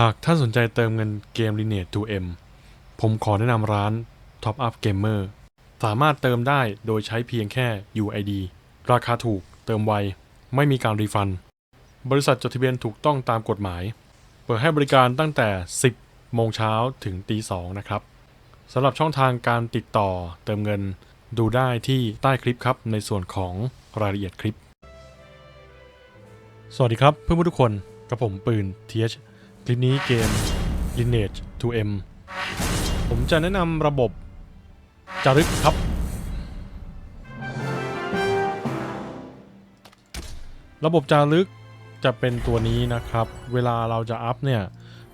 หากท่านสนใจเติมเงินเกม Lineage 2M ผมขอแนะนำร้าน Top Up Gamer สามารถเติมได้โดยใช้เพียงแค่ UID ราคาถูก เติมไว ไม่มีการรีฟัน บริษัทจดทะเบียนถูกต้องตามกฎหมาย เปิดให้บริการตั้งแต่ 10 โมงเช้าถึงตี2นะครับสำหรับช่องทางการติดต่อเติมเงินดูได้ที่ใต้คลิปครับ ในส่วนของรายละเอียดคลิป สวัสดีครับเพื่อนๆทุกคนกับผมปืน TH คลิปนี้เกม Lineage 2M ผมจะแนะนำระบบจารึกครับ ระบบจารึกจะเป็นตัวนี้นะครับ เวลาเราจะอัพเนี่ย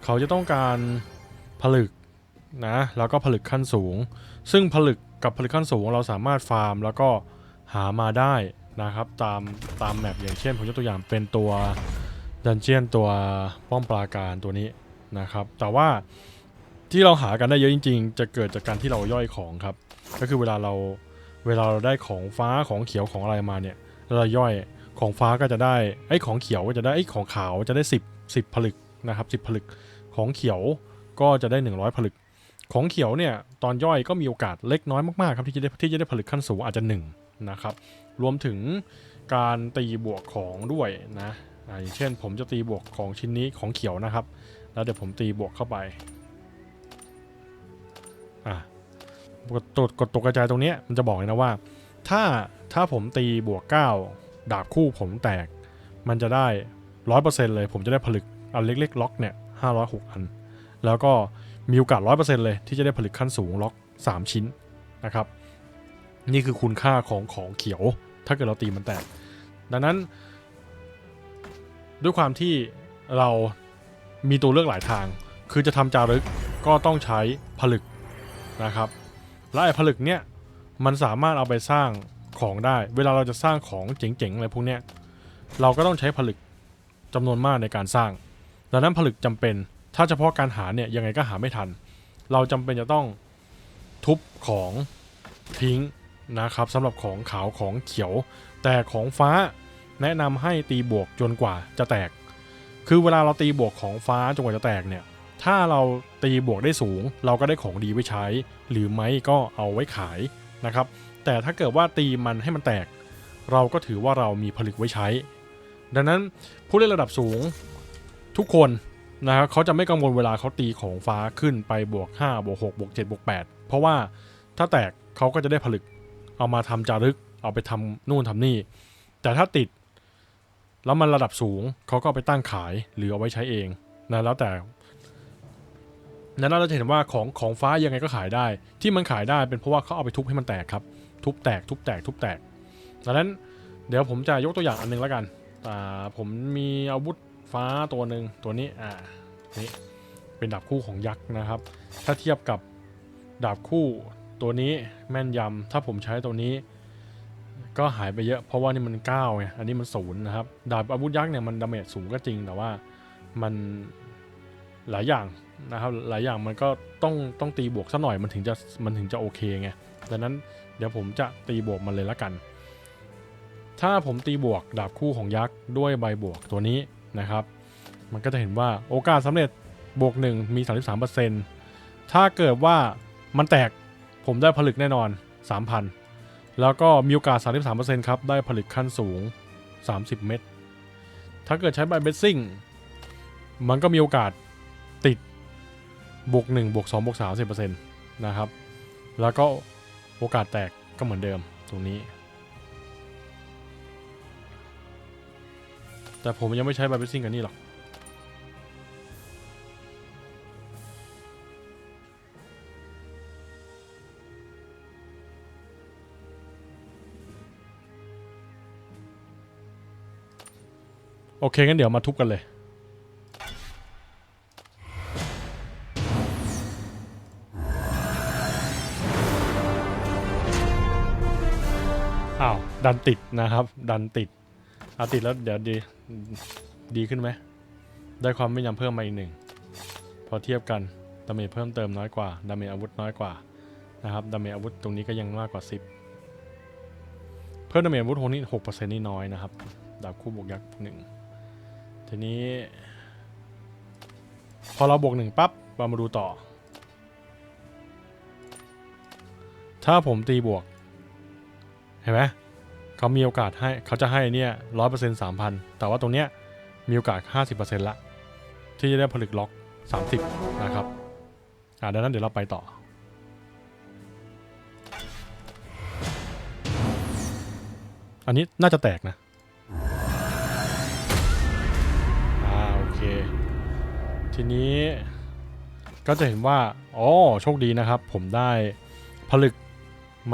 เขาจะต้องการผลึกนะ แล้วก็ผลึกขั้นสูง ซึ่งผลึกกับผลึกขั้นสูงเราสามารถฟาร์มแล้วก็หามาได้นะครับ ตามตามแมปอย่างเช่นผมยกตัวอย่างเป็นตัว ดันเจียนตัวป้อมปราการตัวนี้นะครับ แต่ว่าที่เราหากันได้เยอะจริง ๆ จะเกิดจากการที่เราย่อยของครับ ก็คือเวลาเราเวลาเราได้ของฟ้าของเขียวของอะไรมาเนี่ยเราย่อยของฟ้าก็จะได้ไอ้ของเขียวก็จะได้ไอ้ของขาวจะได้ 10 10ผลึกนะครับ10 ผลึกของเขียวก็จะได้ 100 ผลึก ของเขียวเนี่ยตอนย่อยก็มีโอกาสเล็กน้อยมากๆครับที่จะได้ที่จะได้ผลึกขั้นสูงอาจจะ1นะครับรวมถึงการตีบวกของด้วยนะ อ่าอย่างเช่น ผมจะตีบวกของชิ้นนี้ของเขียวนะครับ แล้วเดี๋ยวผมตีบวกเข้าไปอะกดตกดตัวกระจายตรงนี้มันจะบอกเลยนะว่า ถ้าถ้าผมตีบวก 9 ดาบคู่ผมแตก มันจะได้ร้อยเปอร์เซ็นต์เลย ผมจะได้ผลึกอันเล็กๆล็อกเนี่ยห้าร้อยหกอัน แล้วก็มีโอกาสร้อยเปอร์เซ็นต์เลยที่จะได้ผลึกขั้นสูงล็อก3ชิ้นนะครับ นี่คือคุณค่าของของเขียว ถ้าเกิดเราตีมันแตก ดังนั้น ด้วยความที่เรามีตัวเลือกหลายทาง คือจะทำจารึกก็ต้องใช้ผลึกนะครับ และไอ้ผลึกเนี่ยมันสามารถเอาไปสร้างของได้ เวลาเราจะสร้างของเจ๋งๆอะไรพวกเนี้ยเราก็ต้องใช้ผลึกจำนวนมากในการสร้าง ดังนั้นผลึกจำเป็น ถ้าเฉพาะการหาเนี่ยยังไงก็หาไม่ทัน เราจำเป็นจะต้องทุบของทิ้งนะครับสำหรับของขาวของเขียว แต่ของฟ้า แนะนำให้ตีบวกจนกว่าจะแตก คือเวลาเราตีบวกของฟ้าจนกว่าจะแตกเนี่ย ถ้าเราตีบวกได้สูง เราก็ได้ของดีไว้ใช้ หรือไม่ก็เอาไว้ขายนะครับ แต่ถ้าเกิดว่าตีมันให้มันแตก เราก็ถือว่าเรามีผลึกไว้ใช้ ดังนั้นผู้เล่นระดับสูงทุกคนนะครับเขาจะไม่กังวลเวลาเขาตีของฟ้าขึ้นไปบวก5บวก6บวก7บวก8เพราะว่าถ้าแตกเขาก็จะได้ผลึก เอามาทำจารึก เอาไปทำนู่นทำนี่ แต่ถ้าติด แล้วมันระดับสูงเขาก็ไปตั้งขายหรือเอาไว้ใช้เองนะแล้วแต่นั้นเราจะเห็นว่าของของฟ้ายังไงก็ขายได้ ที่มันขายได้เป็นเพราะว่าเขาเอาไปทุบให้มันแตกครับ ทุบแตก ทุบแตก ทุบแตกดังนั้นเดี๋ยวผมจะยกตัวอย่างอันหนึงแล้วกันอ่าผมมีอาวุธฟ้าตัวหนึ่งตัวนี้อ่านี่เป็นดาบคู่ของยักษ์นะครับ ถ้าเทียบกับดาบคู่ตัวนี้แม่นยำถ้าผมใช้ตัวนี้ ก็หายไปเยอะเพราะว่านี่มัน9ไงอันนี้มันศูนย์นะครับดาบอาวุธยักษ์เนี่ยมันดาเมจสูงก็จริงแต่ว่ามันหลายอย่างนะครับหลายอย่างมันก็ต้องต้องตีบวกสักหน่อยมันถึงจะมันถึงจะโอเคไงดังนั้นเดี๋ยวผมจะตีบวกมันเลยละกัน ถ้าผมตีบวกดาบคู่ของยักษ์ด้วยใบบวกตัวนี้นะครับ มันก็จะเห็นว่าโอกาสสำเร็จบวก1มี 33%ถ้าเกิดว่ามันแตกผมได้ผลึกแน่นอน 3,000 แล้วก็มีโอกาส 33%ครับ ได้ผลึกขั้นสูง 30 เม็ด ถ้าเกิดใช้ใบเบสซิ่ง มันก็มีโอกาสติดบวก1บวก2บวก30%นะครับ แล้วก็โอกาสแตกก็เหมือนเดิมตรงนี้ แต่ผมยังไม่ใช้ใบเบสซิ่งกันนี่หรอก โอเคงั้นเดี๋ยวมาทุบกันเลย อ้าว ดันติดนะครับ ดันติดเอาติดแล้วเดี๋ยวดี ดีขึ้นไหม ได้ความไม่ยำเพิ่มมาอีกหนึ่ง พอเทียบกันดาเมจเพิ่มเติมน้อยกว่าดาเมจอาวุธน้อยกว่านะครับดาเมจอาวุธตรงนี้ก็ยังมากกว่า 10 เพิ่มดาเมจอาวุธโหนี่หกเปอร์เซ็นต์นี่น้อยนะครับ ดาบคู่บวกยักษ์หนึ่ง ทีนี้ พอเราบวกหนึ่งปั๊บเรามาดูต่อ ถ้าผมตีบวก เห็นไหมเขามีโอกาสให้เขาจะให้เนี่ยร้อยเปอร์เซ็นต์สามพันแต่ว่าตรงเนี้ยมีโอกาสห้าสิบเปอร์เซ็นต์ละ ที่จะได้ผลึกล็อกสามสิบนะครับอ่าดังนั้นเดี๋ยวเราไปต่ออันนี้น่าจะแตกนะ ทีนี้ก็จะเห็นว่าอ๋อโชคดีนะครับ ผมได้ผลึก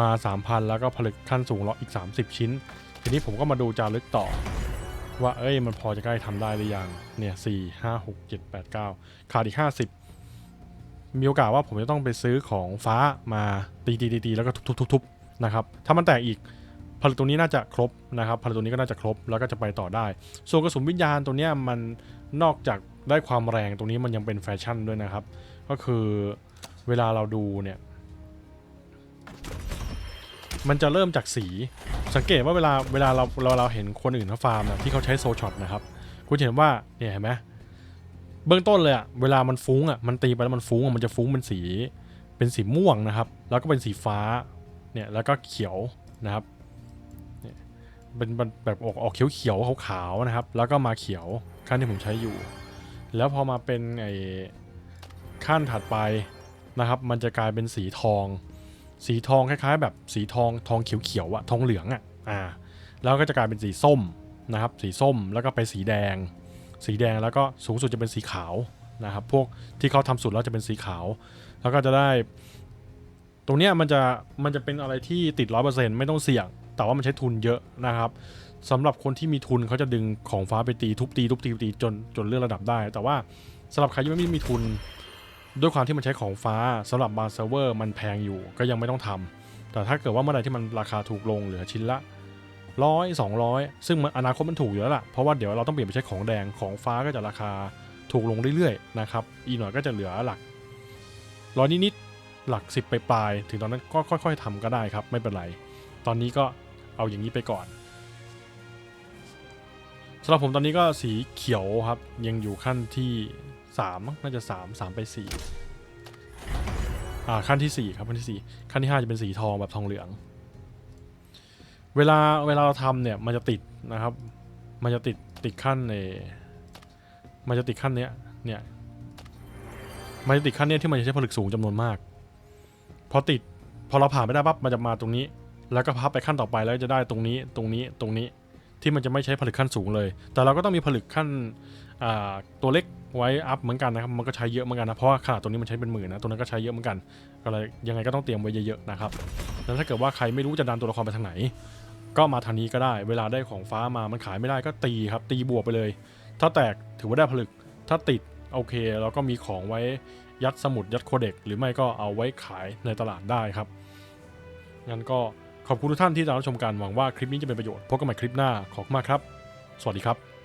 มา 3,000 แล้วก็ผลึกขั้นสูงล็อกอีก 30 ชิ้น ทีนี้ผมก็มาดูจารึกต่อ ว่าเอ้ยมันพอจะใกล้ทำได้หรือยังเนี่ยสี่ห้าหกเจ็ดแปดเก้าขาดอีกห้าสิบมีโอกาสว่าผมจะต้องไปซื้อของฟ้ามาตีตีตีตีแล้วก็ทุบๆๆนะครับถ้ามันแตกอีกผลึกตรงนี้น่าจะครบนะครับผลึกตรงนี้ก็น่าจะครบแล้วก็จะไปต่อได้ ส่วนกระสุนวิญญาณตัวเนี้ยมันนอกจาก ได้ความแรงตรงนี้มันยังเป็นแฟชั่นด้วยนะครับ ก็คือเวลาเราดูเนี่ย มันจะเริ่มจากสี สังเกตว่าเวลาเวลาเราเราเราเห็นคนอื่นเขาฟาร์มนะที่เขาใช้โซช็อตนะครับ คุณเห็นว่าเนี่ยเห็นไหมเบื้องต้นเลยอะเวลามันฟุ้งอะมันตีไปแล้วมันฟุ้งมันจะฟุ้งเป็นสีเป็นสีม่วงนะครับ แล้วก็เป็นสีฟ้าเนี่ยแล้วก็เขียวนะครับเนี่ยเป็นแบบออกออกเขียวเขียวๆขาวๆนะครับ แล้วก็มาเขียวขั้นที่ผมใช้อยู่ แล้วพอมาเป็นไอ้ขั้นถัดไปนะครับ มันจะกลายเป็นสีทอง สีทองคล้ายๆ แบบสีทองทองเขียวๆอะทองเหลืองอะอ่า แล้วก็จะกลายเป็นสีส้มนะครับ สีส้มแล้วก็ไปสีแดง สีแดงแล้วก็สูงสุดจะเป็นสีขาวนะครับ พวกที่เขาทำสุดแล้วจะเป็นสีขาว แล้วก็จะได้ ตรงเนี้ยมันจะมันจะเป็นอะไรที่ติดร้อยเปอร์เซ็นต์ไม่ต้องเสี่ยง แต่ว่ามันใช้ทุนเยอะนะครับ สำหรับคนที่มีทุนเขาจะดึงของฟ้าไปตีทุบตีทุบตีทุบตีจนจนเลื่อนระดับได้ แต่ว่าสำหรับใครที่ไม่มีทุน ด้วยความที่มันใช้ของฟ้าสำหรับบาร์เซิร์ฟเวอร์มันแพงอยู่ก็ยังไม่ต้องทำแต่ถ้าเกิดว่าเมื่อไหร่ที่มันราคาถูกลงเหลือชิ้นละร้อยสองร้อยซึ่งอนาคตมันถูกอยู่แล้วล่ะ เพราะว่าเดี๋ยวเราต้องเปลี่ยนไปใช้ของแดงของฟ้าก็จะราคาถูกลงเรื่อยๆนะครับอีกหน่อยก็จะเหลือหลักร้อยนิดๆหลักสิบไปปลายถึงตอนนั้นก็ค่อย ๆทำก็ได้ครับ ไม่เป็นไร ตอนนี้ก็เอาอย่างนี้ไปก่อน สำหรับผมตอนนี้ก็สีเขียวครับ ยังอยู่ขั้นที่สามน่าจะสามสามไปสี่อ่าขั้นที่สี่ครับขั้นที่สี่ขั้นที่ห้าจะเป็นสีทองแบบทองเหลือง เวลาเวลาเราทำเนี่ยมันจะติดนะครับ มันจะติดติดขั้นในมันจะติดขั้นเนี้ยเนี่ยมันจะติดขั้นเนี้ยที่มันจะใช้ผลึกสูงจำนวนมากพอติดพอเราผ่านไปได้ปั๊บมันจะมาตรงนี้ แล้วก็พับไปขั้นต่อไปแล้วจะได้ตรงนี้ตรงนี้ตรงนี้ ที่มันจะไม่ใช้ผลึกขั้นสูงเลย แต่เราก็ต้องมีผลึกขั้นตัวเล็กไว้อัพเหมือนกันนะครับ มันก็ใช้เยอะเหมือนกันนะ เพราะว่าขนาดตัวนี้มันใช้เป็นหมื่นนะ ตัวนั้นก็ใช้เยอะเหมือนกัน ก็เลยยังไงก็ต้องเตรียมไว้เยอะๆนะครับ แล้วถ้าเกิดว่าใครไม่รู้จะดันตัวละครไปทางไหน ก็มาทางนี้ก็ได้ เวลาได้ของฟ้ามา มันขายไม่ได้ก็ตีครับ ตีบวกไปเลย ถ้าแตกถือว่าได้ผลึก ถ้าติดโอเค เราก็มีของไว้ยัดสมุดยัดโคเด็ก หรือไม่ก็เอาไว้ขายในตลาดได้ครับ งั้นก็ ขอบคุณทุกท่านที่ติดตามรับชมกันหวังว่าคลิปนี้จะเป็นประโยชน์พบกันใหม่คลิปหน้าขอบคุณมากครับ สวัสดีครับ